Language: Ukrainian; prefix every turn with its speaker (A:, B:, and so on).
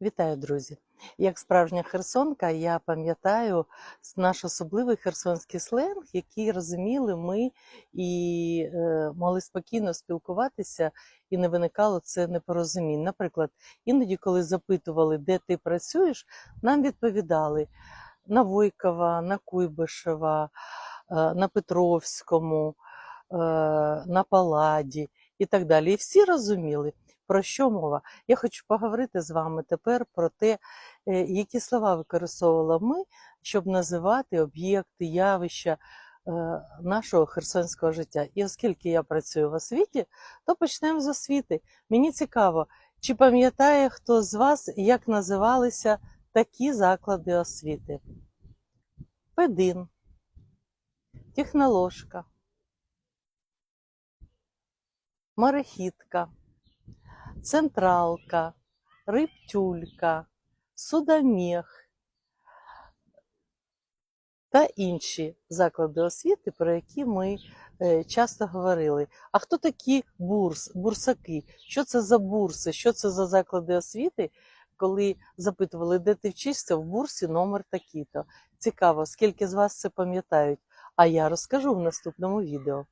A: Вітаю, друзі! Як справжня херсонка, я пам'ятаю наш особливий херсонський сленг, який розуміли ми і е, могли спокійно спілкуватися, і не виникало це непорозумінь. Наприклад, іноді, коли запитували, де ти працюєш, нам відповідали на Войкова, на Куйбишева, е, на Петровському, е, на Паладі і так далі. І всі розуміли. Про що мова? Я хочу поговорити з вами тепер про те, е, які слова використовували ми, щоб називати об'єкти, явища е, нашого херсонського життя. І оскільки я працюю в освіті, то почнемо з освіти. Мені цікаво, чи пам'ятає хто з вас, як називалися такі заклади освіти? Педин, техноложка, марехітка. Централка, Рибтюлька, Судомех та інші заклади освіти, про які ми е, часто говорили. А хто такі бурс, бурсаки? Що це за бурси? Що це за заклади освіти? Коли запитували, де ти вчишся, в бурсі номер такий-то. Цікаво, скільки з вас це пам'ятають. А я розкажу в наступному відео.